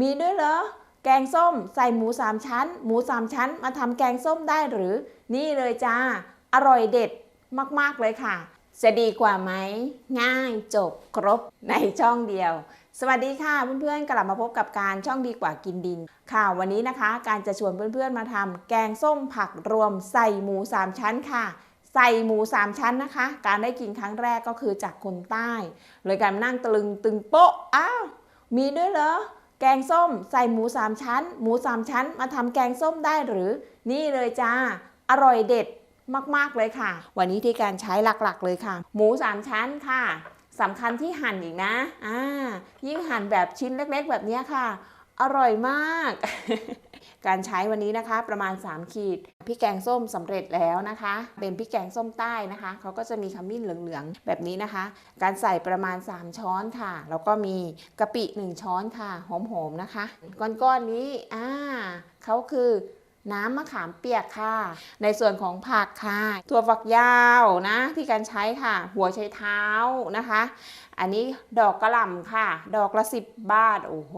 มีด้วยเหรอ แกงส้มใส่หมูสามชั้น หมูสามชั้นมาทำแกงส้มได้หรือ นี่เลยจ้า อร่อยเด็ดมาก ๆ เลยค่ะ จะดีกว่าไหม ง่ายจบครบในช่องเดียว สวัสดีค่ะเพื่อนๆ กลับมาพบกับการช่องดีกว่ากินดิน ค่ะวันนี้นะคะ การจะชวนเพื่อนๆมาทำแกงส้มผักรวมใส่หมูสามชั้นค่ะใส่หมูสามชั้นนะคะ การได้กินครั้งแรกก็คือจากคนใต้ เลยการนั่งตะลึงตึงโป๊ะ อ้าว มีด้วยเหรอ แกงส้มใส่หมูสามชั้น หมูสามชั้นมาทำแกงส้มได้หรือ นี่เลยจ้า อร่อยเด็ดมาก ๆ เลยค่ะ วันนี้ที่การใช้หลักๆ เลยค่ะ หมูสามชั้นค่ะสำคัญที่หั่นอีกนะอ่ายิ่งหั่นแบบชิ้นเล็ก ๆ แบบนี้ค่ะ อร่อยมาก การใช้วันนี้นะคะประมาณ 3 ขีดพริกแกงส้มสำเร็จแล้วนะคะ เป็นพริกแกงส้มใต้นะคะเขาก็จะมีขมิ้นเหลืองๆแบบนี้นะคะ การใส่ประมาณ 3 ช้อนค่ะแล้วก็มีกะปิ 1 ช้อนค่ะหอมๆนะคะ ก้อนๆนี้อ่าเขาคือ น้ำมะขามเปียกค่ะ ในส่วนของผักค่ะ ถั่วฝักยาวนะที่การใช้ค่ะ หัวไชเท้านะคะ อันนี้ดอกกระหล่ำค่ะ ดอกละสิบบาท โอ้โห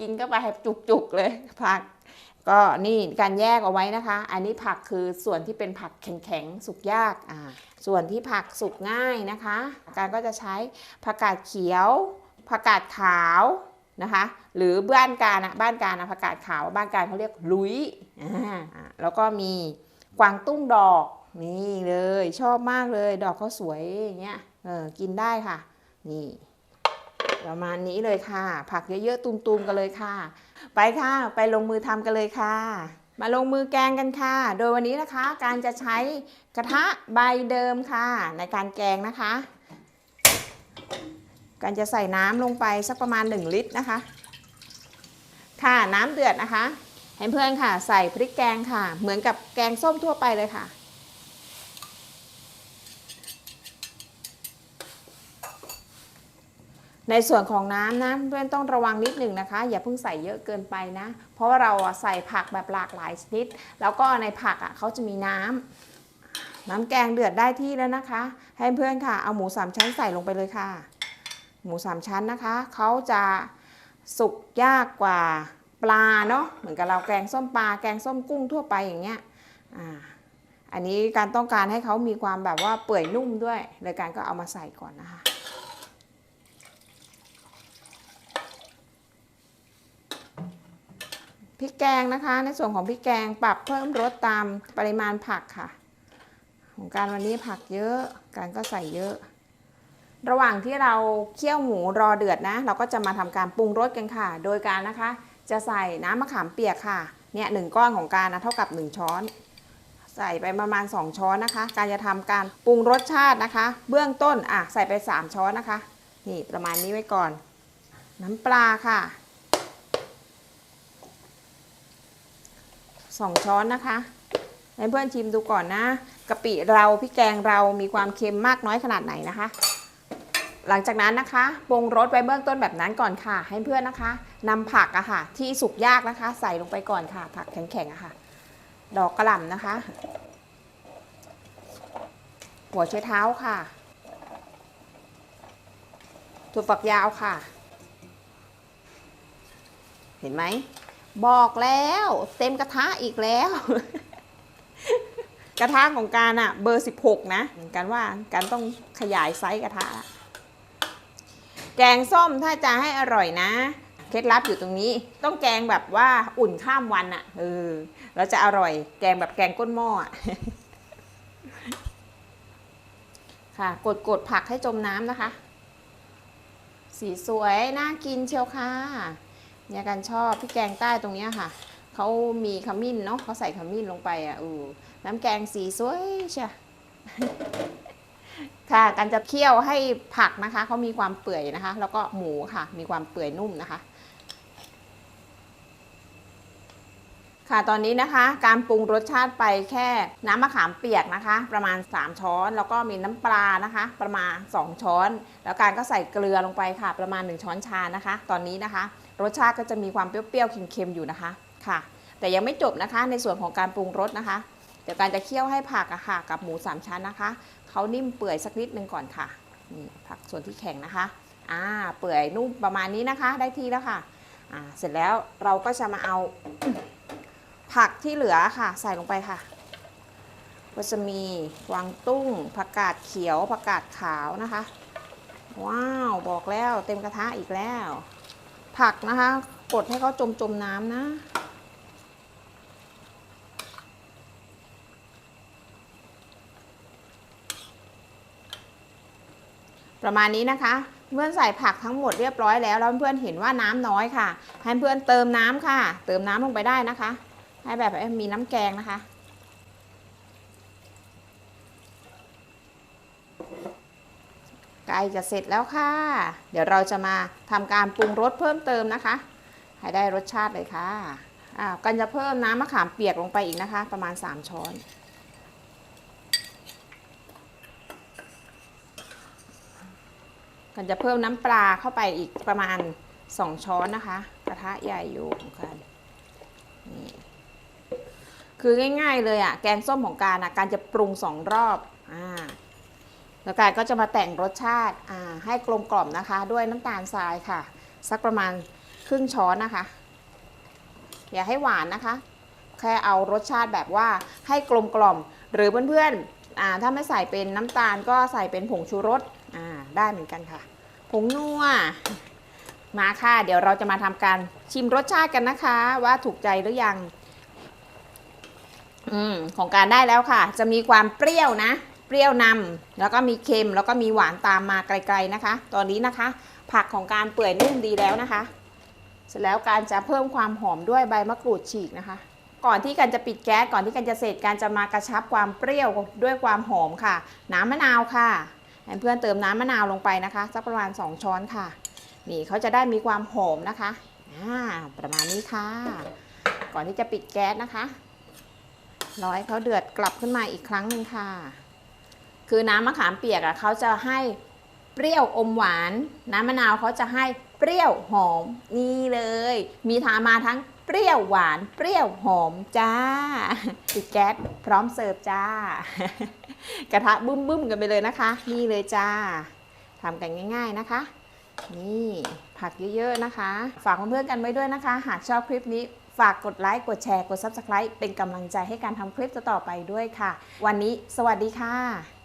กินก็ไปให้จุกๆเลยผัก ก็นี่การแยกเอาไว้นะคะ อันนี้ผักคือส่วนที่เป็นผักแข็งๆ สุกยากอ่าส่วนที่ผักสุกง่ายนะคะ การก็จะใช้ผักกาดเขียว ผักกาดขาว นะคะ หรือบ้านการอะบ้านการอะผักกาดขาวบ้านการเขาเรียกลุยแล้วก็มีกวางตุ้งดอกนี่เลยชอบมากเลยดอกเขาสวยอย่างเงี้ยเออกินได้ค่ะ นี่ประมาณนี้เลยค่ะ ผักเยอะๆตุมๆกันเลยค่ะ ไปค่ะ ไปลงมือทำกันเลยค่ะ มาลงมือแกงกันค่ะ โดยวันนี้นะคะ การจะใช้กระทะใบเดิมค่ะ ในการแกงนะคะ การจะใส่น้ำลงไปสักประมาณ 1 ลิตรนะคะ ค่ะน้ำเดือดนะคะให้เพื่อนค่ะ ใส่พริกแกงค่ะ เหมือนกับแกงส้มทั่วไปเลยค่ะ ในส่วนของน้ำนะเพื่อนต้องระวังนิดหนึ่งนะคะ อย่าเพิ่งใส่เยอะเกินไปนะ เพราะว่าเราใส่ผักแบบหลากหลายชนิด แล้วก็ในผักอะเขาจะมีน้ำน้ำแกงเดือดได้ที่แล้วนะคะ ให้เพื่อนค่ะ เอาหมูสามชั้นใส่ลงไปเลยค่ะ หมูสามชั้นนะคะ เขาจะสุกยากกว่าปลาเนาะเหมือนกับเราแกงส้มปลาแกงส้มกุ้งทั่วไปอย่างเงี้ยอ่าอันนี้การต้องการให้เขามีความแบบว่าเปื่อยนุ่มด้วยเลยการก็เอามาใส่ก่อนนะคะพริกแกงนะคะ ในส่วนของพริกแกงปรับเพิ่มรสตามปริมาณผักค่ะ ของการวันนี้ผักเยอะ การก็ใส่เยอะ ระหว่างที่เราเคี่ยวหมูรอเดือดนะ เราก็จะมาทำการปรุงรสกันค่ะ โดยการนะคะ จะใส่น้ำมะขามเปียกค่ะเนี่ยหนึ่งก้อนของการนะเท่ากับ 1 ช้อน ใส่ไปประมาณ 2 ช้อนนะคะ การจะทำการปรุงรสชาตินะคะ เบื้องต้นอะใส่ไป 3 ช้อนนะคะ นี่ประมาณนี้ไว้ก่อน น้ำปลาค่ะสองช้อนนะคะให้เพื่อนชิมดูก่อนนะกะปิเราพริกแกงเรามีความเค็มมากน้อยขนาดไหนนะคะ หลังจากนั้นนะคะปรุงรสไว้เบื้องต้นแบบนั้นก่อนค่ะ ให้เพื่อนนะคะนำผักอะค่ะ ที่สุกยากนะคะ ใส่ลงไปก่อนค่ะ ผักแข็งๆอะค่ะ ดอกกระหล่ำนะคะ หัวไชเท้าค่ะถั่วฝักยาวค่ะ เห็นไหม บอกแล้วเต็มกระทะอีกแล้ว กระทะของการอะเบอร์ 16 นะการว่าการต้องขยายไซส์กระทะละ แกงส้มถ้าจะให้อร่อยนะ เคล็ดลับอยู่ตรงนี้ ต้องแกงแบบว่าอุ่นข้ามวันอะเออแล้วจะอร่อย แกงแบบแกงก้นหม้ออะค่ะกดกดผักให้จมน้ำนะคะ สีสวย น่ากินเชียวค่ะเนี่ยกันชอบพี่แกงใต้ตรงเนี้ยค่ะเขามีขมิ้นเนาะเขาใส่ขมิ้นลงไปอะอือน้ำแกงสีสวยใช่ ค่ะกันจะเคี่ยวให้ผักนะคะเขามีความเปื่อยนะคะ แล้วก็หมูค่ะ มีความเปื่อยนุ่มนะคะ ค่ะตอนนี้นะคะ การปรุงรสชาติไปแค่น้ำมะขามเปียกนะคะ ประมาณ 3 ช้อน แล้วก็มีน้ำปลานะคะ ประมาณ 2 ช้อน แล้วการก็ใส่เกลือลงไปค่ะ ประมาณ 1 ช้อนชานะคะ ตอนนี้นะคะ รสชาติก็จะมีความเปรี้ยวๆเค็มๆอยู่นะคะค่ะ แต่ยังไม่จบนะคะในส่วนของการปรุงรสนะคะ ดี๋ยวการจะเคี่ยวให้ผักอะค่ะ กับหมูสามชั้นนะคะเขานิ่มเปื่อยสักนิดนึงก่อนค่ะนี่ผักส่วนที่แข็งนะคะอ่าเปื่อยนุ่มประมาณนี้นะคะ ได้ที่แล้วค่ะอ่าเสร็จแล้วเราก็จะมาเอาผักที่เหลือค่ะ ใส่ลงไปค่ะ ก็จะมีกวางตุ้งผักกาดเขียวผักกาดขาวนะคะ ว้าวบอกแล้วเต็มกระทะอีกแล้ว ผักนะคะ กดให้เขาจมจมน้ำนะ ประมาณนี้นะคะ เพื่อนใส่ผักทั้งหมดเรียบร้อยแล้วแล้วเพื่อนเห็นว่าน้ำน้อยค่ะให้เพื่อนเติมน้ำค่ะ เติมน้ำลงไปได้นะคะ ให้แบบมีน้ำแกงนะคะ ใกล้จะเสร็จแล้วค่ะ เดี๋ยวเราจะมาทำการปรุงรสเพิ่มเติมนะคะ ให้ได้รสชาติเลยค่ะอ่ากันจะเพิ่มน้ำมะขามเปียกลงไปอีกนะคะ ประมาณ 3 ช้อน กันจะเพิ่มน้ำปลาเข้าไปอีกประมาณ 2 ช้อนนะคะ กระทะใหญ่อยู่ของกันนี่คือง่าย ๆ เลยอะ่ะ แกงส้มของการอะ การจะปรุงสองรอบอ่าแล้วการก็จะมาแต่งรสชาติอ่าให้กลมกล่อมนะคะ ด้วยน้ำตาลทรายค่ะ สักประมาณครึ่งช้อนนะคะ อย่าให้หวานนะคะ แค่เอารสชาติแบบว่าให้กลมกล่อม หรือเพื่อนๆอ่าถ้าไม่ใส่เป็นน้ำตาลก็ใส่เป็นผงชูรส อ่าได้เหมือนกันค่ะ ผงนัว มาค่ะ เดี๋ยวเราจะมาทำการชิมรสชาติกันนะคะ ว่าถูกใจหรือยัง อืมของการได้แล้วค่ะ จะมีความเปรี้ยวนะ เปรี้ยวนำแล้วก็มีเค็มแล้วก็มีหวานตามมาไกล ๆนะคะ ตอนนี้นะคะ ผักของการเปื่อยนุ่มดีแล้วนะคะ เสร็จแล้วการจะเพิ่มความหอมด้วยใบมะกรูดฉีกนะคะก่อนที่การจะปิดแก๊สก่อนที่การจะเสร็จการจะมากระชับความเปรี้ยวด้วยความหอมค่ะ น้ำมะนาวค่ะ เพื่อนเติมน้ำมะนาวลงไปนะคะ สักประมาณ 2 ช้อนค่ะ นี่เขาจะได้มีความหอมนะคะอ่าประมาณนี้ค่ะ ก่อนที่จะปิดแก๊สนะคะรอให้เขาเดือดกลับขึ้นมาอีกครั้งหนึ่งค่ะ คือน้ำมะขามเปียกอะเขาจะให้เปรี้ยวอมหวาน น้ำมะนาวเขาจะให้เปรี้ยวหอมนี่เลย มีทามาทั้ง เปรี้ยวหวานเปรี้ยวหอมจ้าปิดแก๊สพร้อมเสิร์ฟจ้า กระทะบึ้มบึ้มๆกันไปเลยนะคะ นี่เลยจ้าทำกันง่าย ๆนะคะ นี่ผักเยอะๆนะคะ ฝากเพื่อนๆกันไว้ด้วยนะคะ หากชอบคลิปนี้ฝากกดไลค์ กดแชร์ กด Subscribe เป็นกำลังใจให้การทำคลิปต่อๆไปด้วยค่ะ วันนี้สวัสดีค่ะ